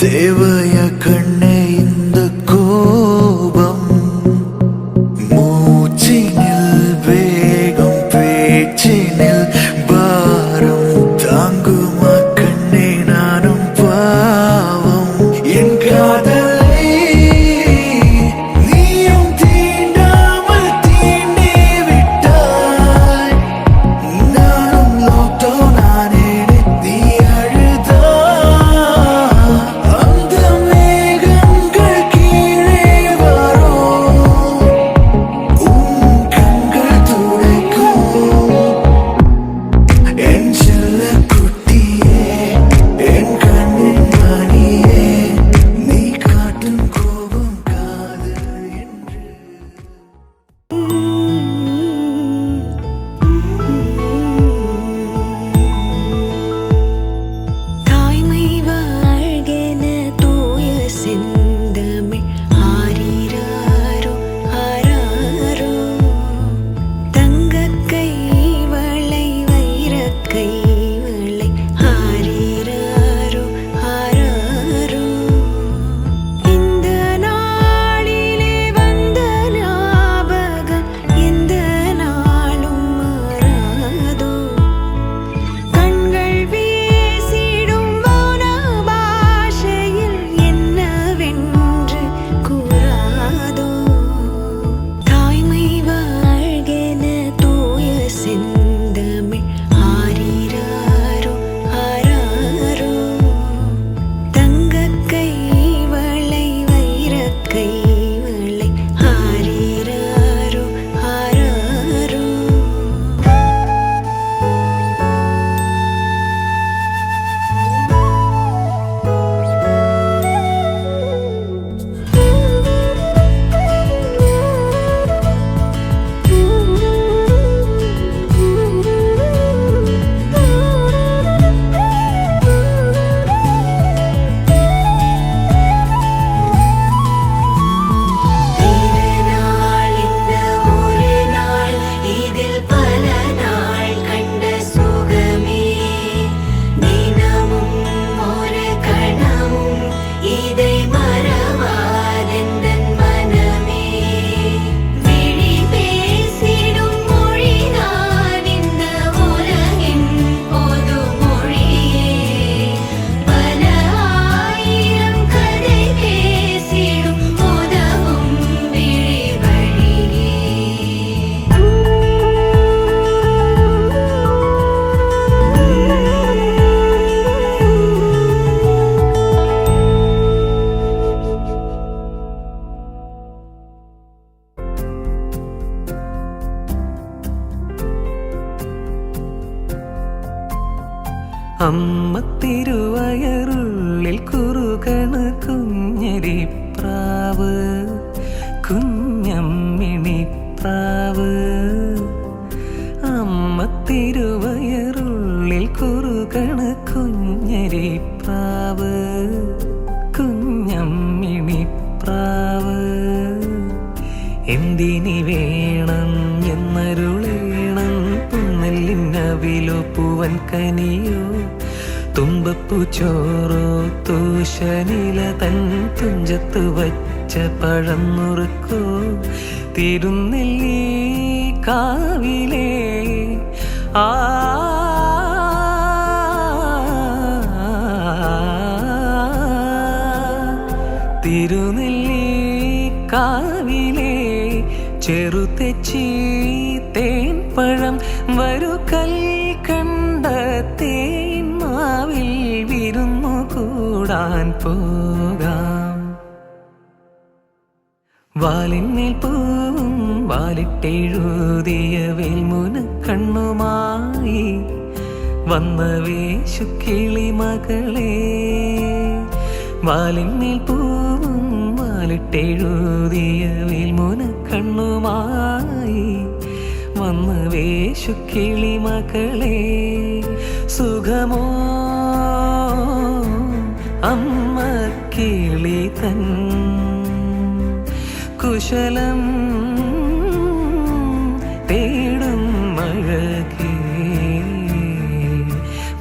They were തിരുവയറുള്ളിൽ കുറുകണ് കുഞ്ഞരിപ്രാവ്. കുഞ്ഞമ്മിണിപ്രാവ്. അമ്മ തിരുവയറുള്ളിൽ കുറുകണ് കുഞ്ഞരിപ്രാവ്. കുഞ്ഞമ്മിണിപ്രാവ്. എന്തിനി വേണം എന്നരുളേണം പുന്നല്ലിന്നവിലോ പൂവൻ കനിയോ? തുമ്പപ്പൂ ചോറോ തൂശനില തൻ തുഞ്ചത്ത് വച്ച പഴം നുറുക്കോ തിരുന്നില്ലി കാവിലേ ആ തിരുനെല്ലി കാവിലെ ചെറുതെച്ചി തേൻ പഴം വരു കൽ കൂടാൻ പോകാം. വാലിന്മേൽ പൂവും വാലിട്ടെഴുതിയ വേൽമുന കണ്ണുമായി വന്ന വേശുക്കിളി മകളെ. വാലിന്മേൽ പൂവും വാലിട്ടെഴുതിയ വേൽമുന കണ്ണുമായി വന്ന വേശുക്കിളി മകളെ. സുഖമോ അമ്മ കിളി തൻ കുശലം തേടും മഴകേ.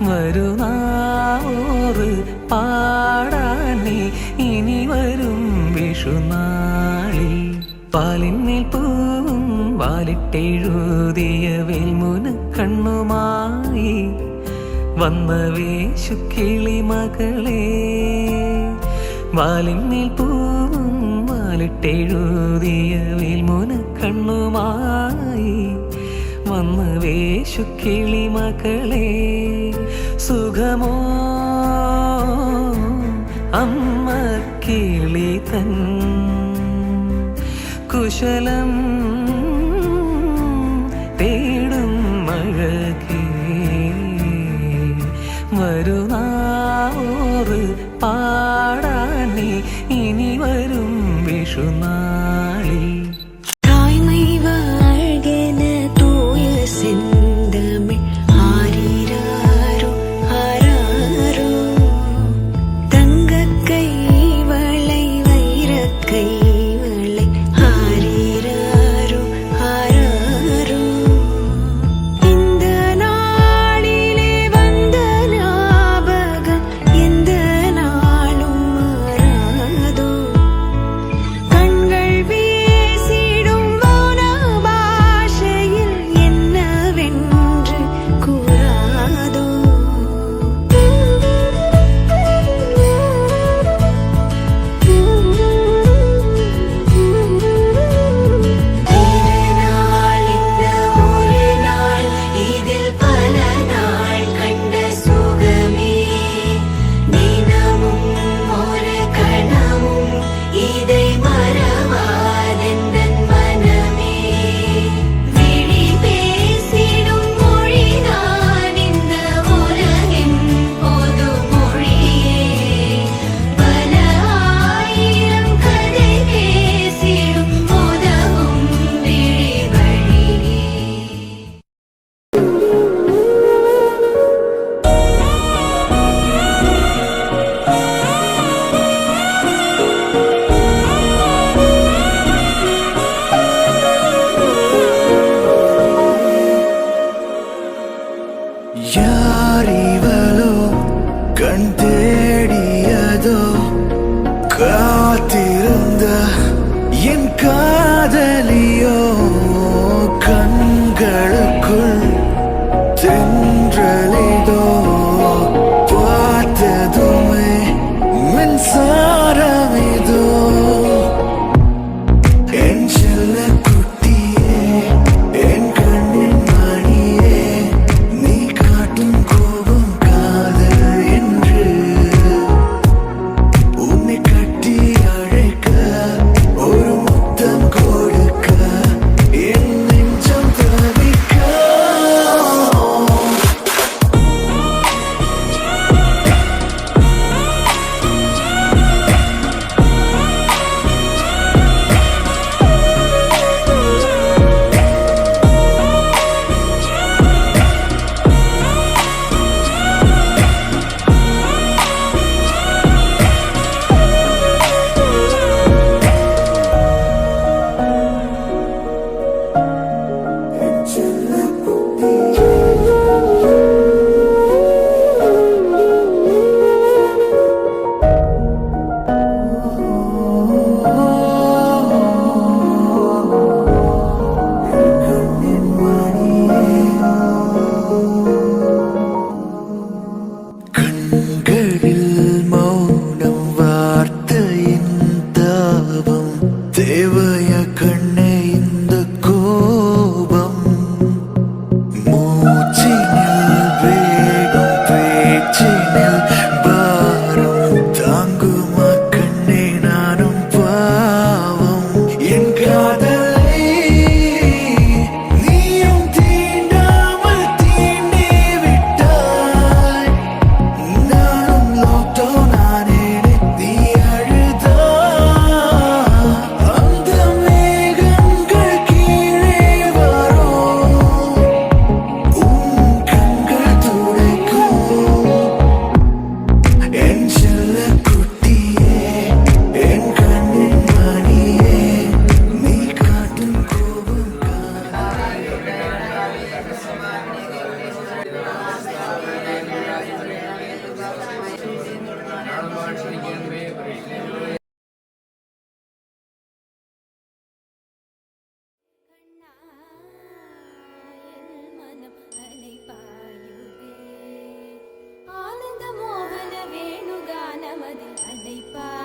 വരുനാവോറ് പാടാനി ഇനി വരും വിഷുനാളിൽ. പാലിന്മേൽ പൂവും വാലിട്ടെഴുതിയ വേൽമുന കണ്ണുമായി വന്ന വേശുക്കിളി മകളെ വാലിന്മേൽ പൂവും വാലിട്ടെഴുതിയ മുന കണ്ണുമായി വന്ന വേശുക്കിളി മകളെ സുഖമോ? അമ്മ കിളി തൻ കുശലം വരുന്നാറ് പാടാനേ ഇനി വരും വിഷുനാളിൽ 걸. n'aille pas